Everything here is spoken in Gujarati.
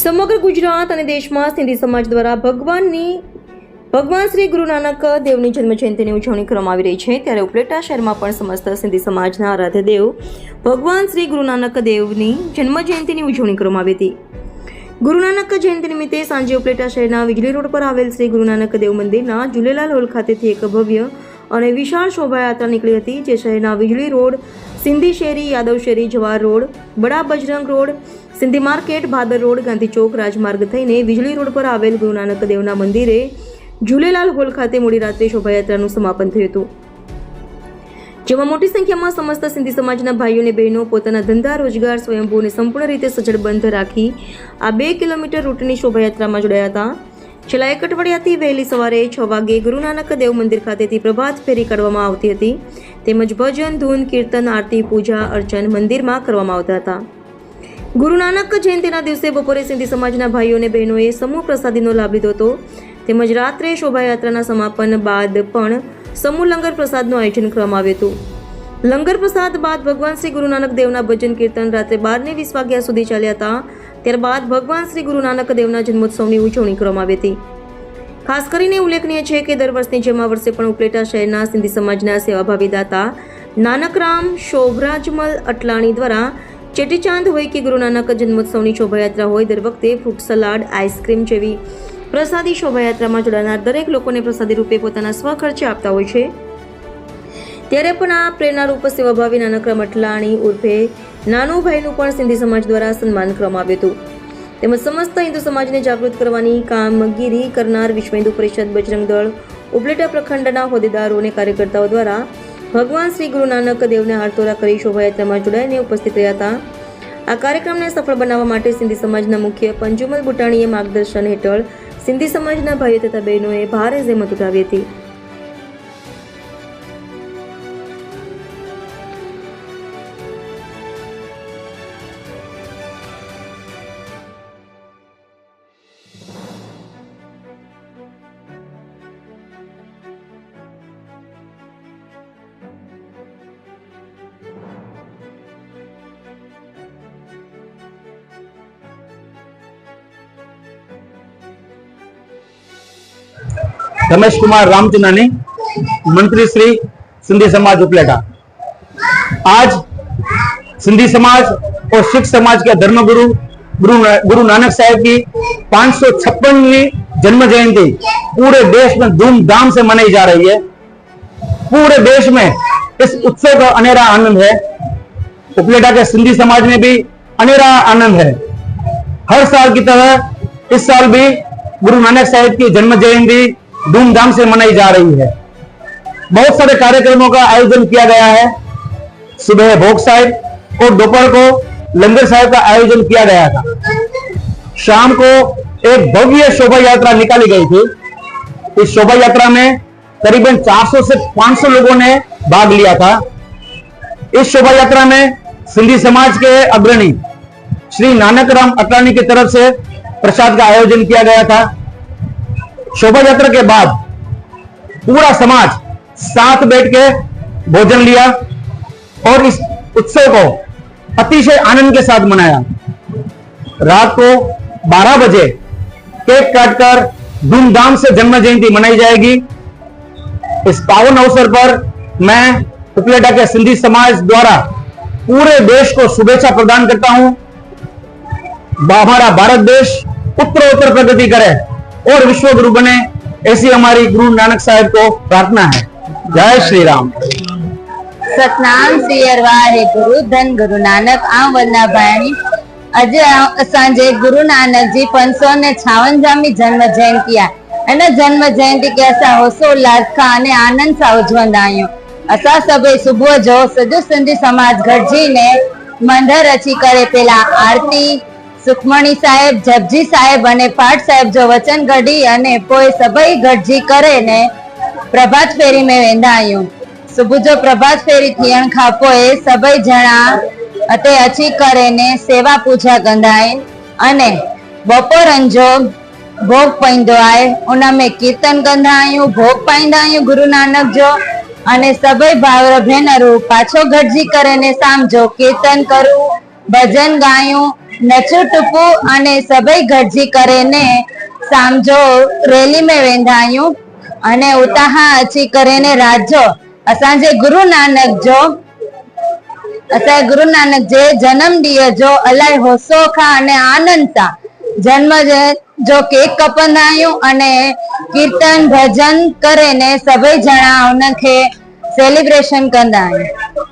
સમગ્ર ગુજરાત અને દેશમાં સિંધી સમાજ દ્વારા ભગવાનની, ભગવાન શ્રી ગુરુ નાનક દેવની જન્મ જયંતિની ઉજવણી કરવામાં આવી રહી છે. ત્યારે ઉપલેટા શહેરમાં પણ સમસ્ત સિંધી સમાજના આરાધ્ય દેવ ભગવાન શ્રી ગુરુ નાનક દેવની જન્મ જયંતિની ઉજવણી કરવામાં આવી હતી. ગુરુ નાનક જયંતિ નિમિત્તે સાંજે ઉપલેટા શહેરના વીજળી રોડ પર આવેલ શ્રી ગુરુ નાનક દેવ મંદિરના ઝુલેલાલ હોલ ખાતેથી એક ભવ્ય અને વિશાળ શોભાયાત્રા નીકળી હતી, જે શહેરના વીજળી રોડ, સિંધી શેરી, યાદવ શેરી, Jawahar road, Bada Bajrang road, Sindhi market, Bhadar road, Gandhi Chowk, રાજમાર્ગ થઈને વીજળી રોડ પર આવેલ ગુરુ નાનક દેવના મંદિરે ઝૂલેલાલ હોલ ખાતે મોડી રાત્રે શોભાયાત્રાનું સમાપન થયું હતું. જેમાં મોટી સંખ્યામાં સમસ્ત સિંધી સમાજના ભાઈઓ અને બહેનો પોતાના ધંધા, રોજગાર સ્વયંભૂને સંપૂર્ણ રીતે સજ્જડ બંધ રાખી આ બે કિલોમીટર રૂટની શોભાયાત્રામાં જોડાયા હતા. છેલ્લા એક અઠવાડિયાથી વહેલી સવારે છ વાગે ગુરુનાનક દેવ મંદિર ખાતેથી પ્રભાત ફેરી કાઢવામાં આવતી હતી. તેમજ ભજન, ધૂન, કીર્તન, આરતી, પૂજા, અર્ચન મંદિરમાં કરવામાં આવતા હતા. ગુરુનાનક જયંતિના દિવસે બપોરે સિંધી સમાજના ભાઈઓ અને બહેનોએ સમૂહ પ્રસાદીનો લાભ લીધો હતો. તેમજ રાત્રે શોભાયાત્રાના સમાપન બાદ પણ સમૂહ લંગર પ્રસાદનું આયોજન કરવામાં આવ્યું હતું. લંગર પ્રસાદ બાદ ભગવાન શ્રી ગુરુ નાનક દેવના ભજન, કીર્તન રાત્રે બારને વીસ વાગ્યા સુધી ચાલ્યા હતા. ત્યારબાદ ભગવાન શ્રી ગુરુ નાનક દેવના જન્મોત્સવની ઉજવણી કરવામાં આવી હતી. ખાસ કરીને ઉલ્લેખનીય છે કે દર વર્ષની જેમ આ વર્ષે પણ ઉપલેટા શહેરના સિંધી સમાજના સેવાભાવી દાતા નાનકરામ શોભરાજમલ અટલાણી દ્વારા ચેટીચાંદ હોય કે ગુરુ નાનક જન્મોત્સવની શોભાયાત્રા હોય, દર વખતે ફ્રૂટ સલાડ, આઈસ્ક્રીમ જેવી પ્રસાદી શોભાયાત્રામાં જોડાનાર દરેક લોકોને પ્રસાદી રૂપે પોતાના સ્વખર્ચે આપતા હોય છે. ત્યારે પણ આ પ્રેરણારૂપ સેવાભાવી નાનકરામ અટલાણી ઉર્ફે નાનુભાઈનું પણ સિંધી સમાજ દ્વારા સન્માન કરવામાં આવ્યું હતું. તેમજ સમસ્ત હિન્દુ સમાજને જાગૃત કરવાની કામગીરી કરનાર વિશ્વ હિન્દુ પરિષદ બજરંગ દળ, ઉપલેટા પ્રખંડના હોદ્દેદારો અને કાર્યકર્તાઓ દ્વારા ભગવાન શ્રી ગુરુ નાનક દેવને હારતોરા કરી શોભાયાત્રામાં જોડાઈને ઉપસ્થિત રહ્યા હતા. આ કાર્યક્રમને સફળ બનાવવા માટે સિંધી સમાજના મુખ્ય પંજુમલ બુટાણીએ માર્ગદર્શન હેઠળ સિંધી સમાજના ભાઈઓ તથા બહેનોએ ભારે જહેમત ઉઠાવી હતી. रमेश कुमार रामचंदानी, मंत्री श्री सिंधी समाज उपलेटा। आज सिंधी समाज और सिख समाज के धर्मगुरु, गुरु गुरु नानक साहब की पाँच सौ छप्पनवी जन्म जयंती पूरे देश में धूमधाम से मनाई जा रही है। पूरे देश में इस उत्सव का अनेरा आनंद है। उपलेटा के सिंधी समाज में भी अनेरा आनंद है। हर साल की तरह इस साल भी गुरु नानक साहब की जन्म जयंती धूमधाम से मनाई जा रही है। बहुत सारे कार्यक्रमों का आयोजन किया गया है। सुबह भोग साहिब और दोपहर को लंगर साहिब का आयोजन किया गया था। शाम को एक भव्य शोभा यात्रा निकाली गई थी। इस शोभा यात्रा में करीबन 400 से 500 लोगों ने भाग लिया था। इस शोभा यात्रा में सिंधी समाज के अग्रणी श्री नानक राम अटलानी की तरफ़ से प्रसाद का आयोजन किया गया था। शोभा यात्रा के बाद पूरा समाज साथ बैठ के भोजन लिया और इस उत्सव को अतिशय आनंद के साथ मनाया। रात को 12 बजे केक काटकर धूमधाम से जन्म जयंती मनाई जाएगी। इस पावन अवसर पर मैं उपलेटा के सिंधी समाज द्वारा पूरे देश को शुभेच्छा प्रदान करता हूँ। हमारा भारत देश उत्तर उत्तर प्रगति करे। और विश्व गुरु बने ऐसी हमारी गुरु नानक साहब को प्रार्थना है जय श्री राम सतनाम सियरवा है गुरु धन गुरु नानक आम वल्ला भाई આજે સાંજે ગુરુ નાનકજી પાંચસો ને जयंती જન્મ જયંતિ जन्म जयंती જયંતિ કે होसो उल्लास ખાं अने आनंद સાं उजवंदा आहियूं असां सभई सुबुह जो सॼो सिंधी समाज गॾिजीने मंदरु अची करे पहिला आरती સુખમણી સાહેબ, જપજી સાહેબ અને પાઠ સાહેબ જો વચન ઘડી અને પોએ સભઈ ગઢજી કરે ને પ્રભાત ફેરી મેં વેંધાયું. સુબુજો પ્રભાત ફેરી થિયણ ખાપોએ સભઈ જણા અતે અચી કરે ને સેવા પૂજા ગંધાય અને બપોરંજો ભોગ પૈંદો આય. ઉન में કીર્તન ગંધાયું, ભોગ પાઈંદાયું ગુરુ નાનક જો અને સભઈ ભાવર ભેનરું પાછો ગઢજી કરે ને સામજો કીર્તન કરું, ભજન ગાયું નચુ ટુપુ અને સભઈ ગરજી કરેને સામજો રેલી મે વેંધાયું અને ઉતાહા અચી કરેને રાજો અસાંજે ગુરુ નાનક જો અસાય ગુરુ નાનક જે જન્મ દિય જો અલાય હોસો ખા અને આનંદતા જન્મ જો કેક કપનાયું અને કીર્તન ભજન કરે ને સભઈ જણા ઉનખે સેલિબ્રેશન કંदा आहियूं